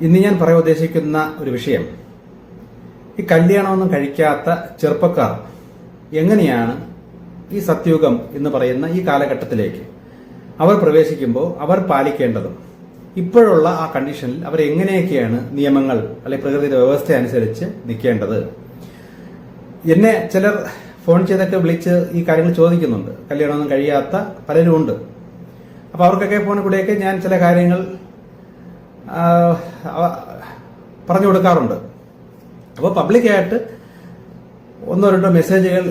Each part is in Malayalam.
ഇന്ന് ഞാൻ പറയാൻ ഉദ്ദേശിക്കുന്ന ഒരു വിഷയം. ഈ കല്യാണമൊന്നും കഴിക്കാത്ത ചെറുപ്പക്കാർ എങ്ങനെയാണ് ഈ സത്യുഗം എന്ന് പറയുന്ന ഈ കാലഘട്ടത്തിലേക്ക് അവർ പ്രവേശിക്കുമ്പോൾ അവർ പാലിക്കേണ്ടതും ഇപ്പോഴുള്ള ആ കണ്ടീഷനിൽ അവർ എങ്ങനെയൊക്കെയാണ് നിയമങ്ങൾ അല്ലെങ്കിൽ പ്രകൃതിയുടെ വ്യവസ്ഥ അനുസരിച്ച് നിൽക്കേണ്ടത്? എന്നെ ചിലർ ഫോൺ ചെയ്തൊക്കെ വിളിച്ച് ഈ കാര്യങ്ങൾ ചോദിക്കുന്നുണ്ട്. കല്യാണമൊന്നും കഴിയാത്ത പലരും ഉണ്ട്. അപ്പോൾ അവർക്കൊക്കെ ഫോണിൽ കൂടെയൊക്കെ ഞാൻ ചില കാര്യങ്ങൾ പറഞ്ഞു കൊടുക്കാറുണ്ട്. അപ്പോൾ പബ്ലിക്കായിട്ട് ഒന്നോ രണ്ടോ മെസ്സേജുകൾ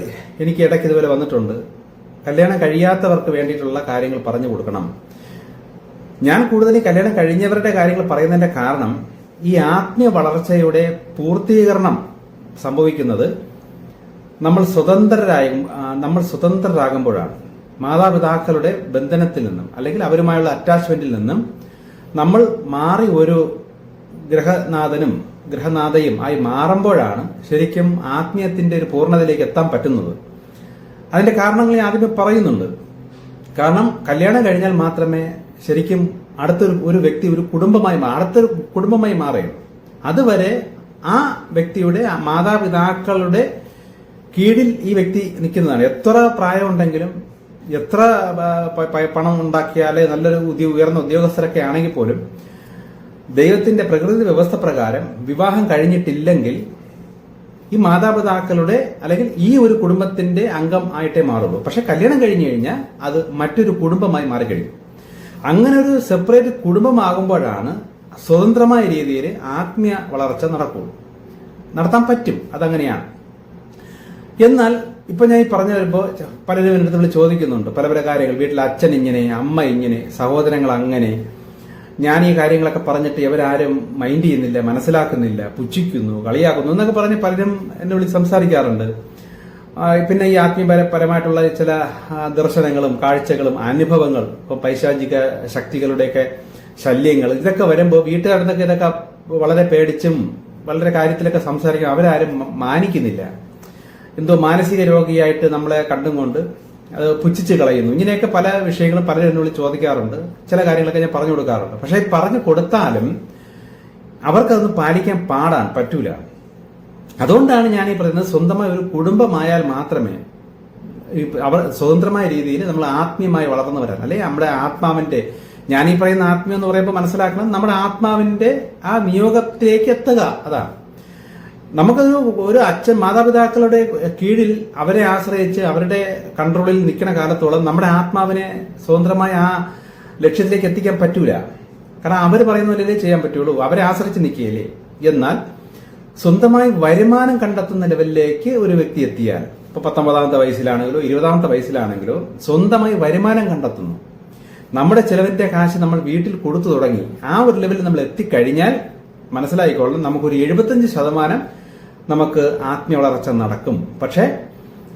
എനിക്ക് ഇടയ്ക്ക് ഇതുപോലെ വന്നിട്ടുണ്ട്. കല്യാണം കഴിയാത്തവർക്ക് വേണ്ടിയിട്ടുള്ള കാര്യങ്ങൾ പറഞ്ഞു കൊടുക്കണം. ഞാൻ കൂടുതലും കല്യാണം കഴിഞ്ഞവരുടെ കാര്യങ്ങൾ പറയുന്നതിന്റെ കാരണം ഈ ആത്മീയ വളർച്ചയുടെ പൂർത്തീകരണം സംഭവിക്കുന്നത് നമ്മൾ സ്വതന്ത്രരായും നമ്മൾ സ്വതന്ത്രരാകുമ്പോഴാണ്. മാതാപിതാക്കളുടെ ബന്ധനത്തിൽ നിന്നും അല്ലെങ്കിൽ അവരുമായുള്ള അറ്റാച്ച്മെന്റിൽ നിന്നും നമ്മൾ മാറി ഒരു ഗ്രഹനാഥനും ഗ്രഹനാഥയും ആയി മാറുമ്പോഴാണ് ശരിക്കും ആത്മീയത്തിന്റെ ഒരു പൂർണതയിലേക്ക് എത്താൻ പറ്റുന്നത്. അതിന്റെ കാരണങ്ങൾ ഞാൻ ആദ്യമേ പറയുന്നുണ്ട്. കാരണം കല്യാണം കഴിഞ്ഞാൽ മാത്രമേ ശരിക്കും അടുത്തൊരു ഒരു വ്യക്തി ഒരു കുടുംബമായി അടുത്തൊരു കുടുംബമായി മാറുകയും അതുവരെ ആ വ്യക്തിയുടെ മാതാപിതാക്കളുടെ കീഴിൽ ഈ വ്യക്തി നിൽക്കുന്നതാണ്. എത്ര പ്രായമുണ്ടെങ്കിലും എത്ര പണം ഉണ്ടാക്കിയാലേ നല്ലൊരു ഉയർന്ന ഉദ്യോഗസ്ഥരൊക്കെ ആണെങ്കിൽ പോലും ദൈവത്തിന്റെ പ്രകൃതി വ്യവസ്ഥ പ്രകാരം വിവാഹം കഴിഞ്ഞിട്ടില്ലെങ്കിൽ ഈ മാതാപിതാക്കളുടെ അല്ലെങ്കിൽ ഈ ഒരു കുടുംബത്തിന്റെ അംഗം ആയിട്ടേ മാറുള്ളൂ. പക്ഷെ കല്യാണം കഴിഞ്ഞു കഴിഞ്ഞാൽ അത് മറ്റൊരു കുടുംബമായി മാറിക്കഴിയും അങ്ങനെ ഒരു സെപ്പറേറ്റ് കുടുംബമാകുമ്പോഴാണ് സ്വതന്ത്രമായ രീതിയിൽ ആത്മീയ വളർച്ച നടക്കുള്ളൂ. നടത്താൻ പറ്റും. അതങ്ങനെയാണ്. എന്നാൽ ഇപ്പൊ ഞാൻ ഈ പറഞ്ഞു വരുമ്പോൾ പലരും എന്റെ അടുത്ത് ചോദിക്കുന്നുണ്ട്. പല പല കാര്യങ്ങൾ. വീട്ടിൽ അച്ഛൻ ഇങ്ങനെ അമ്മ ഇങ്ങനെ സഹോദരങ്ങൾ അങ്ങനെ. ഞാൻ ഈ കാര്യങ്ങളൊക്കെ പറഞ്ഞിട്ട് ഇവരാരും മൈൻഡ് ചെയ്യുന്നില്ല മനസ്സിലാക്കുന്നില്ല പുച്ഛിക്കുന്നു കളിയാക്കുന്നു എന്നൊക്കെ പറഞ്ഞ് പലരും എന്നെ വിളിച്ച് സംസാരിക്കാറുണ്ട്. പിന്നെ ഈ ആത്മീയപരമായിട്ടുള്ള ചില ദർശനങ്ങളും കാഴ്ചകളും അനുഭവങ്ങൾ ഇപ്പൊ പൈശാചിക ശക്തികളുടെയൊക്കെ ശല്യങ്ങൾ ഇതൊക്കെ വരുമ്പോൾ വീട്ടുകാരുടെ ഇതൊക്കെ വളരെ പേടിച്ചും വളരെ കാര്യത്തിലൊക്കെ സംസാരിക്കും. അവരാരും മാനിക്കുന്നില്ല. എന്തോ മാനസിക രോഗിയായിട്ട് നമ്മളെ കണ്ടും കൊണ്ട് അത് പുച്ഛിച്ച് കളയുന്നു. ഇങ്ങനെയൊക്കെ പല വിഷയങ്ങളും പലരും എന്നോട് ചോദിക്കാറുണ്ട്. ചില കാര്യങ്ങളൊക്കെ ഞാൻ പറഞ്ഞു കൊടുക്കാറുണ്ട്. പക്ഷെ പറഞ്ഞു കൊടുത്താലും അവർക്കതൊന്നും പാലിക്കാൻ പാടാൻ പറ്റൂല. അതുകൊണ്ടാണ് ഞാൻ ഈ പറയുന്നത് സ്വന്തമായ ഒരു കുടുംബമായാൽ മാത്രമേ അവർ സ്വതന്ത്രമായ രീതിയിൽ നമ്മൾ ആത്മീയമായി വളർന്നു വരാൻ. നമ്മുടെ ആത്മാവിന്റെ ഞാൻ ഈ പറയുന്ന ആത്മീയം എന്ന് പറയുമ്പോൾ മനസ്സിലാക്കണം. നമ്മുടെ ആത്മാവിന്റെ ആ നിയോഗത്തിലേക്ക് എത്തുക. അതാണ്. നമുക്കൊരു ഒരു അച്ഛൻ മാതാപിതാക്കളുടെ കീഴിൽ അവരെ ആശ്രയിച്ച് അവരുടെ കൺട്രോളിൽ നിൽക്കുന്ന കാലത്തോളം നമ്മുടെ ആത്മാവിനെ സ്വതന്ത്രമായി ആ ലക്ഷ്യത്തിലേക്ക് എത്തിക്കാൻ പറ്റൂല. കാരണം അവർ പറയുന്ന പോലെ ചെയ്യാൻ പറ്റുള്ളൂ. അവരെ ആശ്രയിച്ച് നിൽക്കുകയല്ലേ. എന്നാൽ സ്വന്തമായി വരുമാനം കണ്ടെത്തുന്ന ലെവലിലേക്ക് ഒരു വ്യക്തി എത്തിയാൽ ഇപ്പൊ പത്തൊമ്പതാമത്തെ വയസ്സിലാണെങ്കിലോ ഇരുപതാമത്തെ വയസ്സിലാണെങ്കിലോ സ്വന്തമായി വരുമാനം കണ്ടെത്തുന്നു. നമ്മുടെ ചെലവിന്റെ കാശ് നമ്മൾ വീട്ടിൽ കൊടുത്തു തുടങ്ങി ആ ഒരു ലെവലിൽ നമ്മൾ എത്തിക്കഴിഞ്ഞാൽ മനസ്സിലായിക്കൊള്ളണം നമുക്കൊരു എഴുപത്തഞ്ച് ശതമാനം നമുക്ക് ആത്മീയ വളർച്ച നടക്കും. പക്ഷേ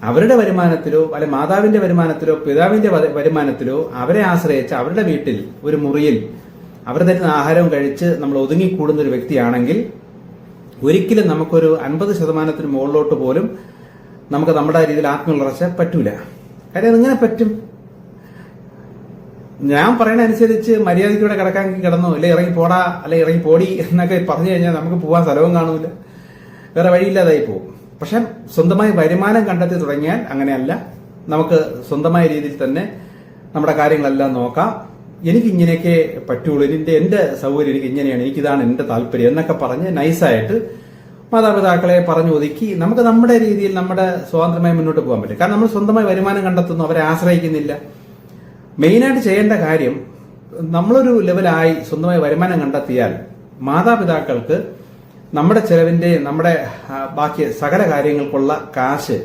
അവരുടെ വരുമാനത്തിലോ അല്ലെ മാതാവിന്റെ വരുമാനത്തിലോ പിതാവിന്റെ വരുമാനത്തിലോ അവരെ ആശ്രയിച്ച് അവരുടെ വീട്ടിൽ ഒരു മുറിയിൽ അവർ തരുന്ന ആഹാരം കഴിച്ച് നമ്മൾ ഒതുങ്ങിക്കൂടുന്ന ഒരു വ്യക്തിയാണെങ്കിൽ ഒരിക്കലും നമുക്കൊരു അൻപത് ശതമാനത്തിന് മുകളിലോട്ട് പോലും നമുക്ക് നമ്മുടെ രീതിയിൽ ആത്മീയ വളർച്ച പറ്റൂല. കാര്യം എങ്ങനെ പറ്റും? ഞാൻ പറയണ അനുസരിച്ച് മര്യാദയ്ക്കൂടെ കിടക്കാൻ കിടന്നു അല്ലെ ഇറങ്ങി പോടാ അല്ലെ ഇറങ്ങി പോടി എന്നൊക്കെ പറഞ്ഞു കഴിഞ്ഞാൽ നമുക്ക് പോകാൻ സ്ഥലവും കാണൂല. വേറെ വഴിയില്ലാതായി പോകും. പക്ഷെ സ്വന്തമായി വരുമാനം കണ്ടെത്തി തുടങ്ങിയാൽ അങ്ങനെയല്ല. നമുക്ക് സ്വന്തമായ രീതിയിൽ തന്നെ നമ്മുടെ കാര്യങ്ങളെല്ലാം നോക്കാം. എനിക്ക് ഇങ്ങനെയൊക്കെ പറ്റുള്ളൂ. ഇതിന്റെ എന്റെ സൗകര്യം എനിക്ക് ഇങ്ങനെയാണ് എനിക്കിതാണ് എന്റെ താല്പര്യം എന്നൊക്കെ പറഞ്ഞ് നൈസായിട്ട് മാതാപിതാക്കളെ പറഞ്ഞു ഒതുക്കി നമുക്ക് നമ്മുടെ രീതിയിൽ നമ്മുടെ സ്വാതന്ത്ര്യമായി മുന്നോട്ട് പോകാൻ പറ്റും. കാരണം നമ്മൾ സ്വന്തമായി വരുമാനം കണ്ടെത്തുന്നു അവരെ ആശ്രയിക്കുന്നില്ല. മെയിനായിട്ട് ചെയ്യേണ്ട കാര്യം നമ്മളൊരു ലെവലായി സ്വന്തമായി വരുമാനം കണ്ടെത്തിയാൽ മാതാപിതാക്കൾക്ക് നമ്മുടെ ചെലവിന്റെ നമ്മുടെ ബാക്കി സകല കാര്യങ്ങൾക്കുള്ള കാശ്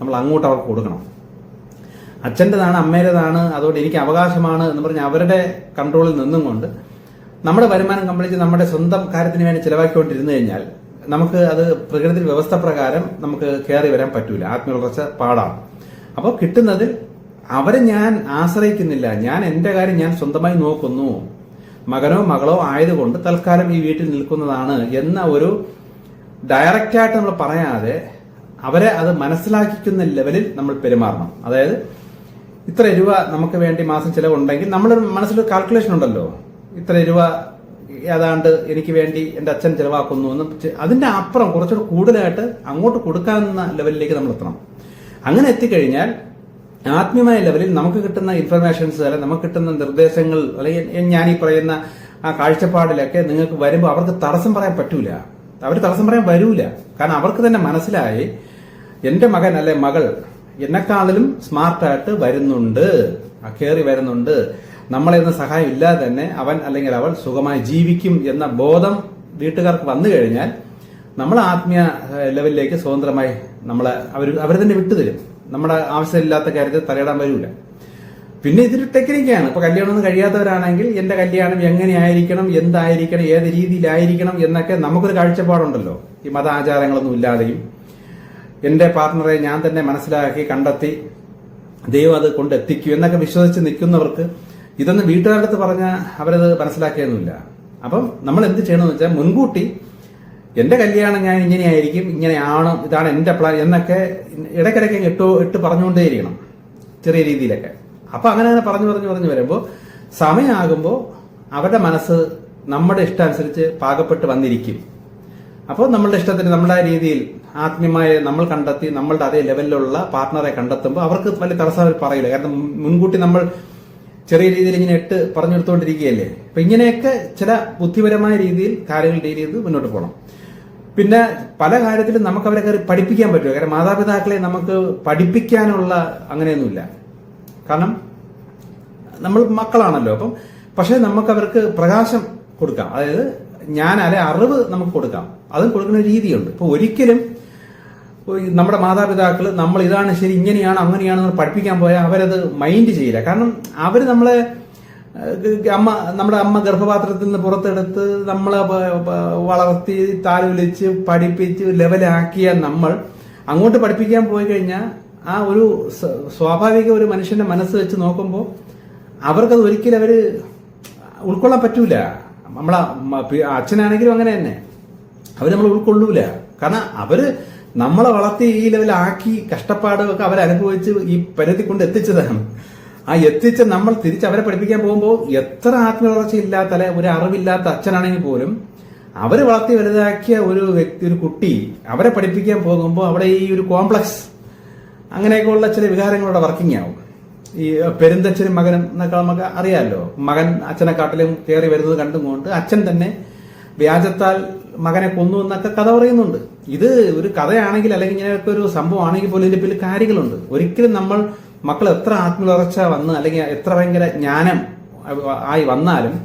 നമ്മൾ അങ്ങോട്ട് അവർക്ക് കൊടുക്കണം. അച്ഛന്റെതാണ് അമ്മേടേതാണ് അതുകൊണ്ട് എനിക്ക് അവകാശമാണ് എന്ന് പറഞ്ഞ് അവരുടെ കൺട്രോളിൽ നിന്നും കൊണ്ട് നമ്മുടെ വരുമാനം കംപ്ലീറ്റ് നമ്മുടെ സ്വന്തം കാര്യത്തിന് വേണ്ടി ചിലവാക്കിക്കൊണ്ടിരുന്നു കഴിഞ്ഞാൽ നമുക്ക് അത് പ്രകൃതി വ്യവസ്ഥ പ്രകാരം നമുക്ക് കയറി വരാൻ പറ്റൂല. ആത്മീയ വളർച്ച പാടാണ്. അപ്പോൾ കിട്ടുന്നത് അവരെ ഞാൻ ആശ്രയിക്കുന്നില്ല. ഞാൻ എന്റെ കാര്യം ഞാൻ സ്വന്തമായി നോക്കുന്നു. മകനോ മകളോ ആയതുകൊണ്ട് തൽക്കാലം ഈ വീട്ടിൽ നിൽക്കുന്നതാണ് എന്ന ഒരു ഡയറക്റ്റായിട്ട് നമ്മൾ പറയാതെ അവരെ അത് മനസ്സിലാക്കിക്കുന്ന ലെവലിൽ നമ്മൾ പെരുമാറണം. അതായത് ഇത്ര രൂപ നമുക്ക് വേണ്ടി മാസം ചിലവുണ്ടെങ്കിൽ നമ്മുടെ മനസ്സിൽ കാൽക്കുലേഷൻ ഉണ്ടല്ലോ. ഇത്ര രൂപ ഏതാണ്ട് എനിക്ക് വേണ്ടി എന്റെ അച്ഛൻ ചിലവാക്കുന്നു എന്ന് അതിന്റെ അപ്പുറം കുറച്ചുകൂടി കൂടുതലായിട്ട് അങ്ങോട്ട് കൊടുക്കാവുന്ന ലെവലിലേക്ക് നമ്മൾ എത്തണം. അങ്ങനെ എത്തിക്കഴിഞ്ഞാൽ ആത്മീയമായ ലെവലിൽ നമുക്ക് കിട്ടുന്ന ഇൻഫർമേഷൻസ് അല്ലെങ്കിൽ നമുക്ക് കിട്ടുന്ന നിർദ്ദേശങ്ങൾ അല്ലെങ്കിൽ ഞാൻ ഈ പറയുന്ന ആ കാഴ്ചപ്പാടിലൊക്കെ നിങ്ങൾക്ക് വരുമ്പോൾ അവർക്ക് തടസ്സം പറയാൻ പറ്റൂല. അവർ തടസ്സം പറയാൻ വരൂല. കാരണം അവർക്ക് തന്നെ മനസ്സിലായി എന്റെ മകൻ അല്ലെ മകൾ എന്നെക്കാളിലും സ്മാർട്ടായിട്ട് വരുന്നുണ്ട് കയറി വരുന്നുണ്ട്. നമ്മളെ ഒന്നും സഹായം ഇല്ലാതെ തന്നെ അവൻ അല്ലെങ്കിൽ അവൾ സുഖമായി ജീവിക്കും എന്ന ബോധം വീട്ടുകാർക്ക് വന്നു കഴിഞ്ഞാൽ നമ്മൾ ആത്മീയ ലെവലിലേക്ക് സ്വതന്ത്രമായി നമ്മളെ അവർ അവർ തന്നെ വിട്ടുതരും. നമ്മുടെ ആവശ്യമില്ലാത്ത കാര്യത്തിൽ തലയിടാൻ വരൂല. പിന്നെ ഇതൊരു ടെക്നിക്കാണ്. ഇപ്പൊ കല്യാണമൊന്നും കഴിയാത്തവരാണെങ്കിൽ എന്റെ കല്യാണം എങ്ങനെയായിരിക്കണം എന്തായിരിക്കണം ഏത് രീതിയിലായിരിക്കണം എന്നൊക്കെ നമുക്കൊരു കാഴ്ചപ്പാടുണ്ടല്ലോ. ഈ മത ആചാരങ്ങളൊന്നും ഇല്ലാതെയും. എന്റെ പാർട്ട്ണറെ ഞാൻ തന്നെ മനസ്സിലാക്കി കണ്ടെത്തി ദൈവം അത് കൊണ്ടെത്തിക്കൂ എന്നൊക്കെ വിശ്വസിച്ച് നിൽക്കുന്നവർക്ക് ഇതൊന്നും വീട്ടുകാരുടെ അടുത്ത് പറഞ്ഞാൽ അവരത് മനസ്സിലാക്കിയൊന്നുമില്ല. അപ്പം നമ്മൾ എന്ത് ചെയ്യണമെന്ന് വെച്ചാൽ മുൻകൂട്ടി എന്റെ കല്യാണം ഞാൻ ഇങ്ങനെയായിരിക്കും ഇങ്ങനെയാണ് ഇതാണ് എന്റെ പ്ലാൻ എന്നൊക്കെ ഇടയ്ക്കിടയ്ക്ക് ഇട്ട് ഇട്ട് പറഞ്ഞുകൊണ്ടേയിരിക്കണം ചെറിയ രീതിയിലൊക്കെ. അപ്പൊ അങ്ങനെ അങ്ങനെ പറഞ്ഞു പറഞ്ഞു പറഞ്ഞു വരുമ്പോൾ സമയമാകുമ്പോൾ അവരുടെ മനസ്സ് നമ്മുടെ ഇഷ്ടമനുസരിച്ച് പാകപ്പെട്ട് വന്നിരിക്കും. അപ്പോൾ നമ്മളുടെ ഇഷ്ടത്തിന് നമ്മുടെ രീതിയിൽ ആത്മീയമായ നമ്മൾ കണ്ടെത്തി നമ്മളുടെ അതേ ലെവലിലുള്ള പാർട്ട്ണറെ കണ്ടെത്തുമ്പോൾ അവർക്ക് വലിയ തടസ്സം പറയില്ല. കാരണം മുൻകൂട്ടി നമ്മൾ ചെറിയ രീതിയിൽ ഇങ്ങനെ ഇട്ട് പറഞ്ഞെടുത്തുകൊണ്ടിരിക്കുകയല്ലേ അപ്പൊ ഇങ്ങനെയൊക്കെ ചില ബുദ്ധിപരമായ രീതിയിൽ കാര്യങ്ങൾ ഡീൽ ചെയ്ത് മുന്നോട്ട് പോകണം പിന്നെ പല കാര്യത്തിലും നമുക്ക് അവരെ കയറി പഠിപ്പിക്കാൻ പറ്റുമോ? കാരണം മാതാപിതാക്കളെ നമുക്ക് പഠിപ്പിക്കാനുള്ള അങ്ങനെയൊന്നുമില്ല. കാരണം നമ്മൾ മക്കളാണല്ലോ അപ്പം പക്ഷേ നമുക്ക് അവർക്ക് പ്രകാശം കൊടുക്കാം. അതായത് ഞാൻ അല്ലെ അറിവ് നമുക്ക് കൊടുക്കാം. അതും കൊടുക്കുന്ന രീതിയുണ്ട്. ഇപ്പൊ ഒരിക്കലും നമ്മുടെ മാതാപിതാക്കൾ നമ്മൾ ഇതാണ് ശരി ഇങ്ങനെയാണ് അങ്ങനെയാണെന്ന് പഠിപ്പിക്കാൻ പോയാൽ അവരത് മൈൻഡ് ചെയ്യില്ല. കാരണം അവർ നമ്മളെ അമ്മ നമ്മുടെ അമ്മ ഗർഭപാത്രത്തിൽ നിന്ന് പുറത്തെടുത്ത് നമ്മളെ വളർത്തി താലോലിച്ച് പഠിപ്പിച്ച് ലെവലാക്കിയ നമ്മൾ അങ്ങോട്ട് പഠിപ്പിക്കാൻ പോയി കഴിഞ്ഞാൽ ആ ഒരു സ്വാഭാവിക ഒരു മനുഷ്യന്റെ മനസ്സ് വെച്ച് നോക്കുമ്പോൾ അവർക്കത് ഒരിക്കലും അവർ ഉൾക്കൊള്ളാൻ പറ്റൂല. നമ്മളെ അച്ഛനാണെങ്കിലും അങ്ങനെ തന്നെ. അവർ നമ്മൾ ഉൾക്കൊള്ളൂല. കാരണം അവർ നമ്മളെ വളർത്തി ഈ ലെവലാക്കി കഷ്ടപ്പാടൊക്കെ അവരനുഭവിച്ച് ഈ പരിധി കൊണ്ട് എത്തിച്ചതാണ്. ആ എത്തിച്ച് നമ്മൾ തിരിച്ച് അവരെ പഠിപ്പിക്കാൻ പോകുമ്പോൾ എത്ര ആത്മവളർച്ച ഇല്ലാത്ത അല്ലെ ഒരു അറിവില്ലാത്ത അച്ഛനാണെങ്കിൽ പോലും അവർ വളർത്തി വലുതാക്കിയ ഒരു വ്യക്തി ഒരു കുട്ടി അവരെ പഠിപ്പിക്കാൻ പോകുമ്പോൾ അവിടെ ഈ ഒരു കോംപ്ലക്സ് അങ്ങനെയൊക്കെയുള്ള ചില വികാരങ്ങളുടെ വർക്കിംഗ് ആവും. ഈ പെരുന്തച്ഛനും മകനും എന്നൊക്കെ നമുക്ക് അറിയാമല്ലോ മകൻ അച്ഛനെ കാട്ടിലും കയറി വരുന്നത് കണ്ടുകൊണ്ട് അച്ഛൻ തന്നെ വ്യാജത്താൽ മകനെ കൊന്നു എന്നൊക്കെ കഥ പറയുന്നുണ്ട്. ഇത് ഒരു കഥയാണെങ്കിൽ അല്ലെങ്കിൽ ഇങ്ങനെയൊക്കെ ഒരു സംഭവമാണെങ്കിൽ പോലും ഇതിന്റെ പിന്നിൽ കാര്യങ്ങളുണ്ട്. ഒരിക്കലും നമ്മൾ മക്കൾ എത്ര ആത്മവളർച്ച വന്ന് അല്ലെങ്കിൽ എത്ര ഭയങ്കര ജ്ഞാനം ആയി വന്നാലും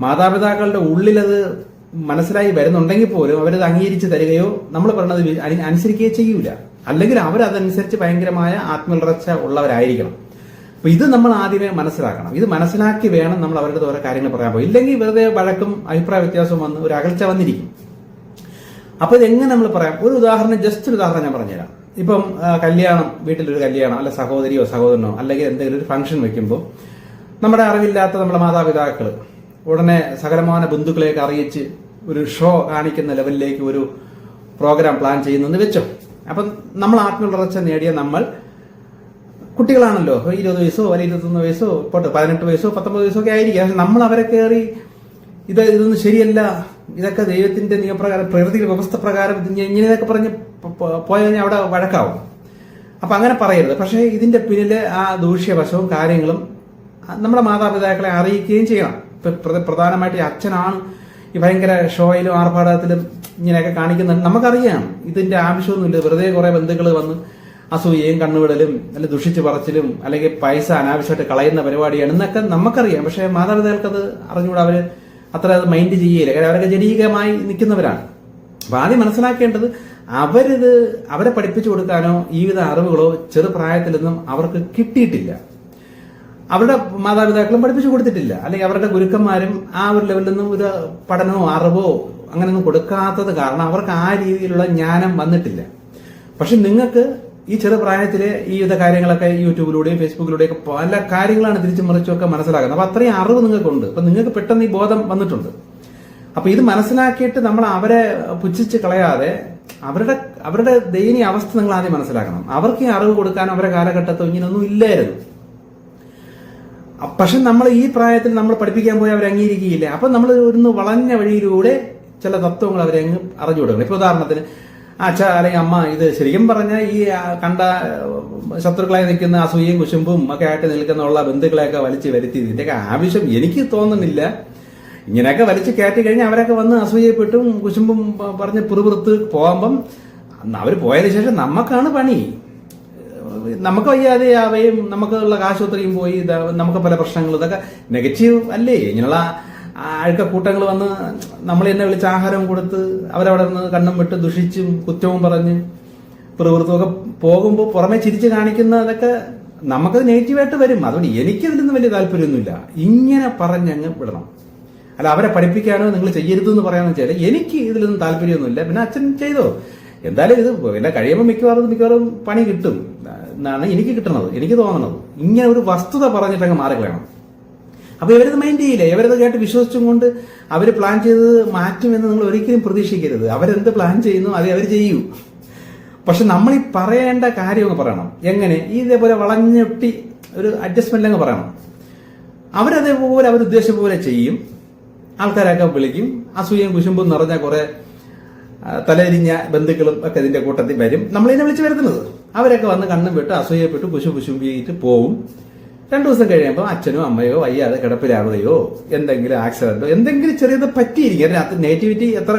മാതാപിതാക്കളുടെ ഉള്ളിലത് മനസ്സിലായി വരുന്നുണ്ടെങ്കിൽ പോലും അവരത് അംഗീകരിച്ച് തരികയോ നമ്മൾ പറഞ്ഞത് അനുസരിക്കുകയോ ചെയ്യൂല. അല്ലെങ്കിൽ അവരതനുസരിച്ച് ഭയങ്കരമായ ആത്മവളർച്ച ഉള്ളവരായിരിക്കണം. അപ്പൊ ഇത് നമ്മൾ ആദ്യമേ മനസ്സിലാക്കണം. ഇത് മനസ്സിലാക്കി വേണം നമ്മൾ അവരുടെ ഓരോ കാര്യങ്ങൾ പറയാൻ പോകും ഇല്ലെങ്കിൽ വെറുതെ വഴക്കും അഭിപ്രായ വ്യത്യാസവും വന്ന് ഒരു അകൽച്ച വന്നിരിക്കും. അപ്പൊ ഇതെങ്ങനെ നമ്മൾ പറയാം? ഒരു ഉദാഹരണം ജസ്റ്റ് ഒരു ഉദാഹരണം ഞാൻ പറഞ്ഞുതരാം. ഇപ്പം കല്യാണം വീട്ടിലൊരു കല്യാണം അല്ല സഹോദരിയോ സഹോദരനോ അല്ലെങ്കിൽ എന്തെങ്കിലും ഒരു ഫംഗ്ഷൻ വെക്കുമ്പോൾ നമ്മുടെ അറിവില്ലാത്ത നമ്മുടെ മാതാപിതാക്കൾ ഉടനെ സകലമാന ബന്ധുക്കളെയൊക്കെ അറിയിച്ച് ഒരു ഷോ കാണിക്കുന്ന ലെവലിലേക്ക് ഒരു പ്രോഗ്രാം പ്ലാൻ ചെയ്യുന്നെന്ന് വെച്ചോ. അപ്പം നമ്മൾ ആത്മവളർച്ച നേടിയ നമ്മൾ കുട്ടികളാണല്ലോ. ഇരുപത് വയസ്സോ അല്ലെങ്കിൽ ഇരുപത്തൊന്ന് വയസ്സോ പോട്ടെ പതിനെട്ട് വയസ്സോ പത്തൊമ്പത് വയസ്സോ ഒക്കെ ആയിരിക്കും. പക്ഷെ നമ്മൾ അവരെ കയറി ഇത് ഇതൊന്നും ശരിയല്ല. ഇതൊക്കെ ദൈവത്തിന്റെ നിയമപ്രകാരം പ്രകൃതി വ്യവസ്ഥ പ്രകാരം ഇങ്ങനെയൊക്കെ പറഞ്ഞ് പോയി കഴിഞ്ഞാൽ അവിടെ വഴക്കാവും. അപ്പം അങ്ങനെ പറയരുത്. പക്ഷേ ഇതിന്റെ പിന്നിൽ ആ ദൂഷ്യവശവും കാര്യങ്ങളും നമ്മുടെ മാതാപിതാക്കളെ അറിയിക്കുകയും ചെയ്യണം. ഇപ്പം പ്ര- പ്രധാനമായിട്ട് ഈ അച്ഛനാണ് ഈ ഭയങ്കര ഷോയിലും ആർഭാടത്തിലും ഇങ്ങനെയൊക്കെ കാണിക്കുന്നത് നമുക്കറിയാം ഇതിന്റെ ആവശ്യമൊന്നുമില്ല. വെറുതെ കുറേ ബന്ധുക്കൾ വന്ന് അസൂയയും കണ്ണുവിടലും അല്ലെങ്കിൽ ദുഷിച്ച് പറച്ചിലും അല്ലെങ്കിൽ പൈസ അനാവശ്യമായിട്ട് കളയുന്ന പരിപാടിയാണ് എന്നൊക്കെ നമുക്കറിയാം. പക്ഷേ മാതാപിതാക്കൾക്ക് അത് അറിഞ്ഞുകൂടാ? അവർ അത്ര അത് മൈൻഡ് ചെയ്യില്ല. കാര്യം അവരൊക്കെ ജനീകമായി നിൽക്കുന്നവരാണ്. അപ്പം ആദ്യം മനസ്സിലാക്കേണ്ടത് അവരിത് അവരെ പഠിപ്പിച്ചു കൊടുക്കാനോ ഈ വിധ അറിവുകളോ ചെറുപ്രായത്തിലൊന്നും അവർക്ക് കിട്ടിയിട്ടില്ല. അവരുടെ മാതാപിതാക്കളും പഠിപ്പിച്ചു കൊടുത്തിട്ടില്ല. അല്ലെങ്കിൽ അവരുടെ ഗുരുക്കന്മാരും ആ ഒരു ലെവലിൽ നിന്നും ഒരു പഠനമോ അറിവോ അങ്ങനെയൊന്നും കൊടുക്കാത്തത് കാരണം അവർക്ക് ആ രീതിയിലുള്ള ജ്ഞാനം വന്നിട്ടില്ല. പക്ഷെ നിങ്ങൾക്ക് ഈ ചെറുപ്രായത്തിലെ ഈ വിധ കാര്യങ്ങളൊക്കെ യൂട്യൂബിലൂടെയും ഫേസ്ബുക്കിലൂടെയും പല കാര്യങ്ങളാണ് തിരിച്ചു മറിച്ചൊക്കെ മനസ്സിലാക്കുന്നത് അപ്പൊ അത്രയും അറിവ് നിങ്ങൾക്കുണ്ട്. അപ്പൊ നിങ്ങൾക്ക് പെട്ടെന്ന് ഈ ബോധം വന്നിട്ടുണ്ട്. അപ്പൊ ഇത് മനസ്സിലാക്കിയിട്ട് നമ്മൾ അവരെ പുച്ഛിച്ച് കളയാതെ അവരുടെ അവരുടെ ദയനീയ അവസ്ഥ നിങ്ങൾ ആദ്യം മനസ്സിലാക്കണം. അവർക്ക് ഈ അറിവ് കൊടുക്കാൻ അവരുടെ കാലഘട്ടത്തോ ഇങ്ങനെയൊന്നും ഇല്ലായിരുന്നു. പക്ഷെ നമ്മൾ ഈ പ്രായത്തിൽ നമ്മൾ പഠിപ്പിക്കാൻ പോയി അവർ അംഗീകരിക്കുകയില്ല. അപ്പൊ നമ്മൾ ഒന്ന് വളഞ്ഞ വഴിയിലൂടെ ചില തത്വങ്ങൾ അവരെ അങ്ങ് അറിഞ്ഞു കൊടുക്കണം ഇപ്പൊ ഉദാഹരണത്തിന് അച്ഛ അല്ലെങ്കിൽ അമ്മ ഇത് ശരിക്കും പറഞ്ഞാൽ ഈ കണ്ട ശത്രുക്കളായി നിൽക്കുന്ന അസൂയയും കുശുമ്പും ഒക്കെ ആയിട്ട് നിൽക്കുന്ന ഉള്ള ബന്ധുക്കളെയൊക്കെ വലിച്ചു വരുത്തി ഇതിന്റെ ആവശ്യം എനിക്ക് തോന്നുന്നില്ല. ഇങ്ങനെയൊക്കെ വലിച്ചു കയറ്റി കഴിഞ്ഞാൽ അവരൊക്കെ വന്ന് അസൂയപ്പെട്ടും കുശുമ്പും പറഞ്ഞ് പിറുപിറുത്ത് പോകുമ്പം അവർ പോയതിനു ശേഷം നമുക്കാണ് പണി. നമുക്ക് വയ്യാതെ വയ്യാതെയാവുകയും നമുക്കുള്ള ആശുപത്രിയും പോയി നമുക്ക് പല പ്രശ്നങ്ങളും ഇതൊക്കെ നെഗറ്റീവ് അല്ലേ? ഇങ്ങനെയുള്ള അഴുക്ക കൂട്ടങ്ങൾ വന്ന് നമ്മൾ എന്നെ വിളിച്ച് ആഹാരം കൊടുത്ത് അവരവിടെ നിന്ന് കണ്ണും വിട്ട് ദുഷിച്ചും കുറ്റവും പറഞ്ഞ് പ്രവൃത്തമൊക്കെ പോകുമ്പോൾ പുറമെ ചിരിച്ച് കാണിക്കുന്നതൊക്കെ നമുക്കത് നെഗറ്റീവായിട്ട് വരും. അതുകൊണ്ട് എനിക്കതിലൊന്നും വലിയ താല്പര്യമൊന്നുമില്ല. ഇങ്ങനെ പറഞ്ഞങ്ങ് വിടണം. അല്ല അവരെ പഠിപ്പിക്കാനോ നിങ്ങൾ ചെയ്യരുതെന്ന് പറയാന്ന് വെച്ചാൽ എനിക്ക് ഇതിലൊന്നും താല്പര്യമൊന്നുമില്ല. പിന്നെ അച്ഛൻ ചെയ്തോ? എന്തായാലും ഇത് പിന്നെ കഴിയുമ്പോൾ മിക്കവാറും മിക്കവാറും പണി കിട്ടും. എന്നാണ് എനിക്ക് കിട്ടണത് എനിക്ക് തോന്നണത്. ഇങ്ങനെ ഒരു വസ്തുത പറഞ്ഞിട്ടങ്ങ് മാറുകയാണ് അപ്പൊ ഇവരത് മൈൻഡ് ചെയ്യില്ല? ഇവരത് കേട്ട് വിശ്വസിച്ചും കൊണ്ട് അവർ പ്ലാൻ ചെയ്തത് മാറ്റുമെന്ന് നിങ്ങൾ ഒരിക്കലും പ്രതീക്ഷിക്കരുത്. അവരെന്ത് പ്ലാൻ ചെയ്യുന്നു അത് അവർ ചെയ്യൂ. പക്ഷെ നമ്മൾ ഈ പറയേണ്ട കാര്യം അങ്ങ് പറയണം. എങ്ങനെ? ഈ ഇതേപോലെ വളഞ്ഞൊട്ടി ഒരു അഡ്ജസ്റ്റ്മെന്റ് അങ്ങ് പറയണം. അവരതേപോലെ അവർ ഉദ്ദേശം പോലെ ചെയ്യും. ആൾക്കാരൊക്കെ വിളിക്കും. അസൂയം കുശുമ്പും നിറഞ്ഞ കുറെ തലരിഞ്ഞ ബന്ധുക്കളും ഒക്കെ ഇതിന്റെ കൂട്ടത്തിൽ വരും. നമ്മളിതിനെ വിളിച്ച് വരുത്തുന്നത്. അവരൊക്കെ വന്ന് കണ്ണും വിട്ട് അസൂയപ്പെട്ട് കുശു കുശുമ്പിയിട്ട് പോവും. രണ്ടു ദിവസം കഴിയുമ്പോൾ അച്ഛനോ അമ്മയോ വയ്യാതെ കിടപ്പിലാവുകയോ എന്തെങ്കിലും ആക്സിഡന്റോ എന്തെങ്കിലും ചെറിയത് പറ്റിയിരിക്കും. അതിനകത്ത് നെഗറ്റിവിറ്റി എത്ര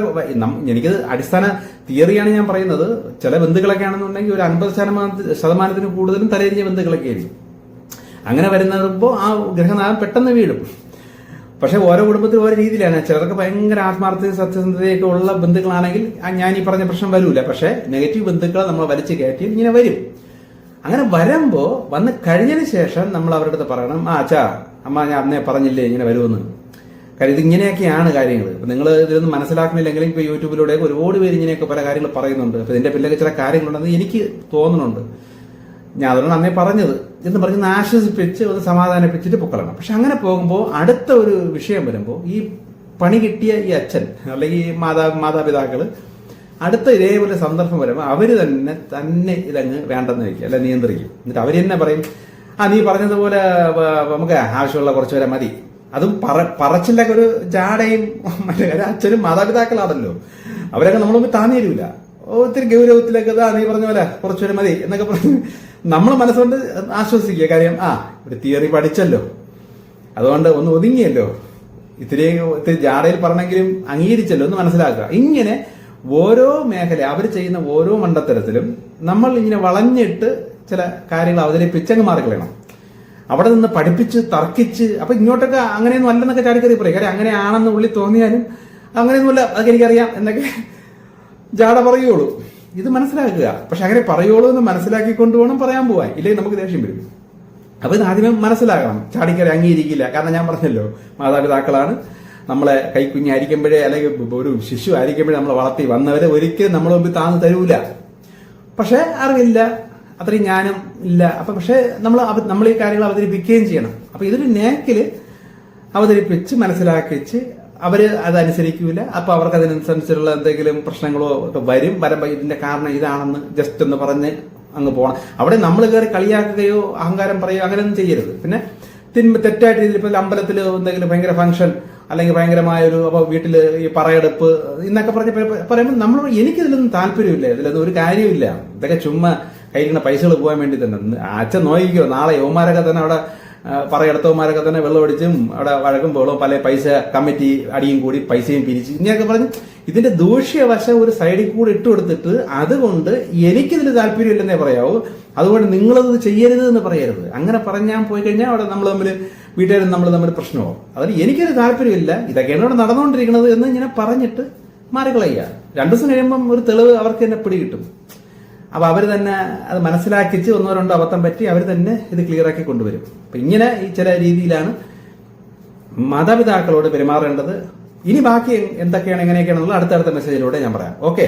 എനിക്കത് അടിസ്ഥാന തിയറിയാണ് ഞാൻ പറയുന്നത്. ചില ബന്ധുക്കളൊക്കെ ആണെന്നുണ്ടെങ്കിൽ ഒരു അൻപത് ശതമാനത്തിന് ശതമാനത്തിന് കൂടുതലും തലേരിഞ്ഞ ബന്ധുക്കളൊക്കെ ആയിരിക്കും. അങ്ങനെ വരുന്നപ്പോൾ ആ ഗ്രഹനാഥം പെട്ടെന്ന് വീഴും. പക്ഷെ ഓരോ കുടുംബത്തിൽ ഓരോ രീതിയിലാണ്. ചിലർക്ക് ഭയങ്കര ആത്മാർത്ഥതയും സത്യസന്ധതയൊക്കെ ഉള്ള ബന്ധുക്കളാണെങ്കിൽ ഞാൻ ഈ പറഞ്ഞ പ്രശ്നം വരൂല. പക്ഷെ നെഗറ്റീവ് ബന്ധുക്കളെ നമ്മൾ വലിച്ചു കയറ്റി ഇങ്ങനെ വരും. അങ്ങനെ വരുമ്പോ വന്ന് കഴിഞ്ഞതിന് ശേഷം നമ്മൾ അവരുടെ അടുത്ത് പറയണം ആ അച്ഛാ അമ്മ ഞാൻ അന്നേ പറഞ്ഞില്ലേ ഇങ്ങനെ വരുമെന്ന്. കാര്യം ഇതിങ്ങനെയൊക്കെയാണ് കാര്യങ്ങൾ. ഇപ്പൊ നിങ്ങൾ ഇതൊന്നും മനസ്സിലാക്കുന്നില്ലെങ്കിലും ഇപ്പൊ യൂട്യൂബിലൂടെ ഒരുപാട് പേര് ഇങ്ങനെയൊക്കെ പല കാര്യങ്ങൾ പറയുന്നുണ്ട്. അപ്പൊ ഇതിന്റെ പിന്നിലൊക്കെ ചില കാര്യങ്ങളുണ്ടെന്ന് എനിക്ക് തോന്നുന്നുണ്ട്. ഞാൻ അതുകൊണ്ട് അന്നേ പറഞ്ഞത് എന്ന് പറഞ്ഞ് ആശ്വസിപ്പിച്ച് ഒന്ന് സമാധാനിപ്പിച്ചിട്ട് പൊക്കളണം. പക്ഷെ അങ്ങനെ പോകുമ്പോൾ അടുത്ത ഒരു വിഷയം വരുമ്പോൾ ഈ പണി കിട്ടിയ ഈ അച്ഛൻ അല്ലെങ്കിൽ ഈ മാതാ മാതാപിതാക്കൾ അടുത്ത ഇതേപോലെ സന്ദർഭം വരുമ്പോൾ അവർ തന്നെ തന്നെ ഇതങ്ങ് വേണ്ടെന്ന് വയ്ക്കുക അല്ലെ നിയന്ത്രിക്കും. എന്നിട്ട് അവർ തന്നെ പറയും ആ നീ പറഞ്ഞതുപോലെ നമുക്ക് ആവശ്യമുള്ള കുറച്ച് പേരെ മതി. അതും പറ പറച്ചിലൊക്കെ ഒരു ജാടയും മറ്റേ അച്ഛനും മാതാപിതാക്കളാണല്ലോ. അവരൊക്കെ നമ്മളൊന്നും താന്നേരില്ല ഒത്തിരി ഗൗരവത്തിലൊക്കെ നീ പറഞ്ഞ പോലെ കുറച്ചുപേരെ മതി എന്നൊക്കെ പറഞ്ഞ് നമ്മൾ മനസ്സുകൊണ്ട് ആശ്വസിക്കുക. കാര്യം ആ ഒരു തിയറി പഠിച്ചല്ലോ. അതുകൊണ്ട് ഒന്ന് ഒതുങ്ങിയല്ലോ. ഇത്തിരി ഇത്തിരി ജാടയിൽ പറഞ്ഞെങ്കിലും അംഗീകരിച്ചല്ലോ എന്ന് മനസ്സിലാക്കുക. ഇങ്ങനെ ഓരോ മേഖല അവർ ചെയ്യുന്ന ഓരോ മണ്ടത്തരത്തിലും നമ്മൾ ഇങ്ങനെ വളഞ്ഞിട്ട് ചില കാര്യങ്ങൾ അവതരിപ്പിച്ചങ്ങ് മാറിക്കളയണം. അവിടെ നിന്ന് പഠിപ്പിച്ച് തർക്കിച്ച് അപ്പൊ ഇങ്ങോട്ടൊക്കെ അങ്ങനെയൊന്നും അല്ലെന്നൊക്കെ ചാടിക്കറി പറയും. കാര്യം അങ്ങനെയാണെന്ന് ഉള്ളി തോന്നിയാലും അങ്ങനെയൊന്നുമല്ല അതൊക്കെ എനിക്കറിയാം എന്നൊക്കെ ജാട പറയുള്ളൂ. ഇത് മനസ്സിലാക്കുക. പക്ഷെ അങ്ങനെ പറയുള്ളൂ എന്ന് മനസ്സിലാക്കിക്കൊണ്ട് വേണം പറയാൻ പോവാൻ. ഇല്ലെങ്കിൽ നമുക്ക് ദേഷ്യം വരും. അപ്പൊ ഇത് ആദ്യമേ മനസ്സിലാക്കണം. ചാടിക്കറി അംഗീകരിക്കില്ല. കാരണം ഞാൻ പറഞ്ഞല്ലോ മാതാപിതാക്കളാണ് നമ്മളെ കൈക്കുഞ്ഞായിരിക്കുമ്പോഴേ അല്ലെങ്കിൽ ഒരു ശിശു ആയിരിക്കുമ്പോഴേ നമ്മളെ വളർത്തി വന്നവരെ ഒരിക്കലും നമ്മളെ മുമ്പിൽ താന്ന് തരൂല. പക്ഷേ അറിവില്ല. അത്രയും ജ്ഞാനം ഇല്ല. അപ്പൊ പക്ഷേ നമ്മൾ നമ്മൾ ഈ കാര്യങ്ങൾ അവതരിപ്പിക്കുകയും ചെയ്യണം. അപ്പൊ ഇതൊരു നേക്കിൽ അവതരിപ്പിച്ച് മനസ്സിലാക്കിച്ച് അവർ അതനുസരിക്കൂല അപ്പൊ അവർക്ക് അതിനനുസരിച്ചുള്ള എന്തെങ്കിലും പ്രശ്നങ്ങളോ ഒക്കെ വരും. വരുമ്പോ ഇതിന്റെ കാരണം ഇതാണെന്ന് ജസ്റ്റ് ഒന്ന് പറഞ്ഞ് അങ്ങ് പോകണം അവിടെ നമ്മൾ കയറി കളിയാക്കുകയോ അഹങ്കാരം പറയുകയോ അങ്ങനെയൊന്നും ചെയ്യരുത്. പിന്നെ തിന്മ തെറ്റായിട്ട് രീതിയിൽ ഇപ്പൊ അമ്പലത്തിൽ എന്തെങ്കിലും ഭയങ്കര ഫംഗ്ഷൻ അല്ലെങ്കിൽ ഭയങ്കരമായ ഒരു അപ്പൊ വീട്ടിൽ ഈ പറയെടുപ്പ് എന്നൊക്കെ പറഞ്ഞ് പറയുമ്പോൾ നമ്മൾ എനിക്കിതിലൊന്നും താല്പര്യമില്ല. ഇതിലൊന്നും ഒരു കാര്യമില്ല. ഇതൊക്കെ ചുമ്മാ കയ്യിലുള്ള പൈസകൾ പോകാൻ വേണ്ടി തന്നെ. അച്ഛൻ നോക്കിക്കോ നാളെ യവന്മാരൊക്കെ തന്നെ അവിടെ പറയെടുത്തവന്മാരൊക്കെ തന്നെ വെള്ളമടിച്ചും അവിടെ വഴക്കും ബഹളവും പല പൈസ കമ്മിറ്റി അടിയും കൂടി പൈസയും പിരിച്ച് ഇങ്ങനെയൊക്കെ പറഞ്ഞ് ഇതിന്റെ ദൂഷ്യവശം ഒരു സൈഡിൽ കൂടി ഇട്ട് കൊടുത്തിട്ട് അതുകൊണ്ട് എനിക്കിതിൽ താല്പര്യമില്ലെന്നേ പറയാവൂ. അതുകൊണ്ട് നിങ്ങളത് ചെയ്യരുത് എന്ന് പറയരുത്. അങ്ങനെ പറഞ്ഞാൽ പോയി കഴിഞ്ഞാൽ അവിടെ നമ്മൾ തമ്മിൽ വീട്ടുകാരും നമ്മൾ തമ്മിൽ പ്രശ്നമാവും. അതിന് എനിക്കൊരു താല്പര്യമില്ല. ഇതൊക്കെയാണ് ഇവിടെ നടന്നുകൊണ്ടിരിക്കുന്നത് എന്ന് ഇങ്ങനെ പറഞ്ഞിട്ട് മാറിക്കളയുക. രണ്ടു ദിവസം കഴിയുമ്പം ഒരു തെളിവ് അവർക്ക് തന്നെ പിടികിട്ടും. അപ്പൊ അവർ തന്നെ അത് മനസ്സിലാക്കിച്ച് ഒന്നോ രണ്ടോ അബദ്ധം പറ്റി അവർ തന്നെ ഇത് ക്ലിയർ ആക്കി കൊണ്ടുവരും. അപ്പൊ ഇങ്ങനെ ഈ ചില രീതിയിലാണ് മാതാപിതാക്കളോട് പെരുമാറേണ്ടത്. ഇനി ബാക്കി എന്തൊക്കെയാണ് എങ്ങനെയൊക്കെയാണെന്നുള്ള അടുത്തടുത്ത മെസ്സേജിലൂടെ ഞാൻ പറയാം. ഓക്കെ